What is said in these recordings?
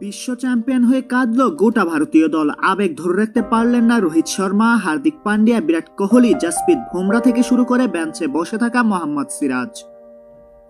বিশ্ব চ্যাম্পিয়ন হয়ে কাঁদল গোটা ভারতীয় দল। আবেগ ধরে রাখতে পারলেন না রোহিত শর্মা, হার্দিক পান্ডিয়া, বিরাট কোহলি, জাসপ্রীত বুমরা থেকে শুরু করে বেঞ্চে বসে থাকা মোহাম্মদ সিরাজ।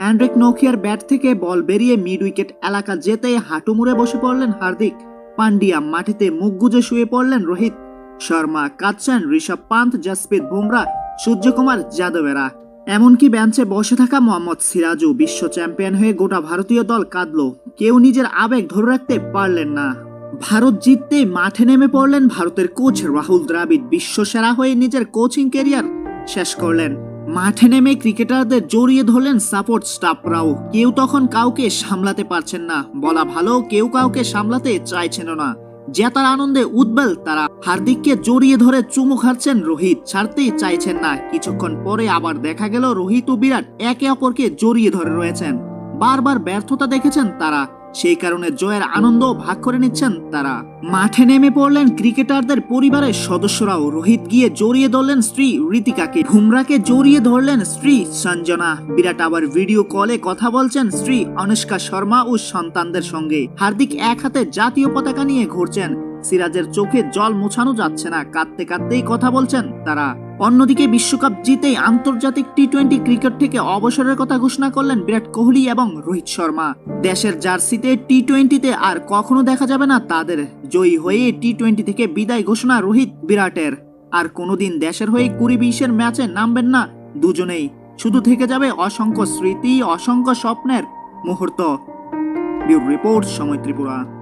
অ্যান্ড্রিক নোকিয়ার ব্যাট থেকে বল বেরিয়ে মিড উইকেট এলাকা যেতেই হাঁটু মুড়ে বসে পড়লেন হার্দিক। পান্ডিয়া মাটিতে মুখ গুজে শুয়ে পড়লেন রোহিত শর্মা। কাচ্চান ঋষভ পান্ত জাসপ্রীত বুমরা, সূর্যকুমার যাদবেরা। এমনকি বেঞ্চে বসে থাকা মোহাম্মদ সিরাজও বিশ্ব চ্যাম্পিয়ন হয়ে গোটা ভারতীয় দল কাঁদল। কেউ নিজের আবেগ ধরে রাখতে পারলেন না। ভারত জিততে মাঠে নেমে পড়লেন ভারতের কোচ রাহুল দ্রাবিড়। বিশ্ব সেরা হয়ে নিজের কোচিং ক্যারিয়ার শেষ করলেন। মাঠে নেমে ক্রিকেটারদের জড়িয়ে ধরলেন সাপোর্ট স্টাফরাও কেউ তখন কাউকে সামলাতে পারছেন না। বলা ভালো, কেউ কাউকে সামলাতে চাইছেন না। জেতার আনন্দে উদ্বেল, তারা হার্দিককে জড়িয়ে ধরে চুমু খাচ্ছেন রোহিত। ছাড়তেই চাইছেন না। কিছুক্ষণ পরে আবার দেখা গেল, রোহিত ও বিরাট একে অপরকে জড়িয়ে ধরে রয়েছেন। বারবার ব্যর্থতা দেখেছেন তারা। সেই কারণে জয়ের আনন্দ ভাগ করে নিচ্ছেন তারা। মাঠে নেমে পড়লেন ক্রিকেটারদের পরিবারের সদস্যরাও। রোহিত গিয়ে জড়িয়ে ধরলেন স্ত্রী ঋতিকাকে। ভুমরাকে জড়িয়ে ধরলেন স্ত্রী সঞ্জনা। বিরাট আবার ভিডিও কলে কথা বলছেন স্ত্রী অনুষ্কা শর্মা ও সন্তানদের সঙ্গে। হার্দিক এক হাতে জাতীয় পতাকা নিয়ে ঘুরছেন। সিরাজের চোখে জল মোছানো যাচ্ছে না। কাঁদতে কাঁদতেই কথা বলছেন তারা। অন্যদিকে বিশ্বকাপ জিতেই আন্তর্জাতিক টি টোয়েন্টি ক্রিকেট থেকে অবসরের কথা ঘোষণা করলেন বিরাট কোহলি এবং রোহিত শর্মা। দেশের জার্সিতে টি টোয়েন্টিতে আর কখনো দেখা যাবে না তাদের। জয়ী হয়ে টি টোয়েন্টি থেকে বিদায় ঘোষণা রোহিত বিরাটের। আর কোনোদিন দেশের হয়ে কুড়ি বিশের ম্যাচে নামবেন না দুজনেই। শুধু থেকে যাবে অসংখ্য স্মৃতি, অসংখ্য স্বপ্নের মুহূর্ত। রিপোর্ট সময় ত্রিপুরা।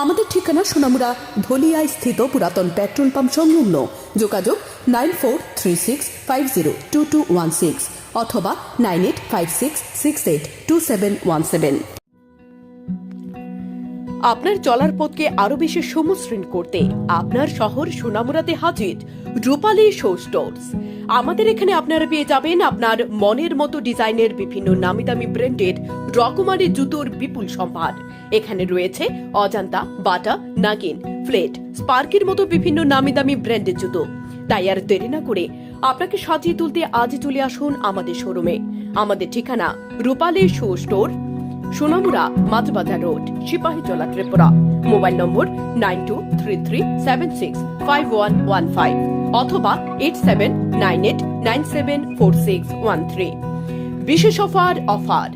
আমাদের ঠিকানা সোনামুড়া, ধলিয়ায় স্থিত পুরাতন পেট্রোল পাম্প সংলগ্ন। যোগাযোগ nine four three six five zero two two one six অথবা nine eight five six six eight two seven one seven. আপনার চলার পথকে আরও বেশি সমশ্রীন করতে আপনার শহর সোনামুড়াতে হাজির রূপালী শো স্টোর্স। আমাদের এখানে আপনারা পেয়ে যাবেন আপনার মনের মতো ডিজাইনের বিভিন্ন নামি দামি ব্র্যান্ডের রকমারি জুতোর বিপুল সম্ভার। এখানে রয়েছে অজান্তা, বাটা, নাগিন, ফ্লেট, স্পার্কের মতো বিভিন্ন নামি দামি ব্র্যান্ডের জুতো। তাই আর দেরি না করে আপনাকে সাজিয়ে তুলতে আজই চলে আসুন আমাদের শোরুমে। আমাদের ঠিকানা Rupali show store, Sonamura Majhbazar road Sipahi Sipahijala Tripura. Mobile number nine two three three seven six five one one five অথবা eight seven nine eight nine seven four six one three. বিশেষ offer offer.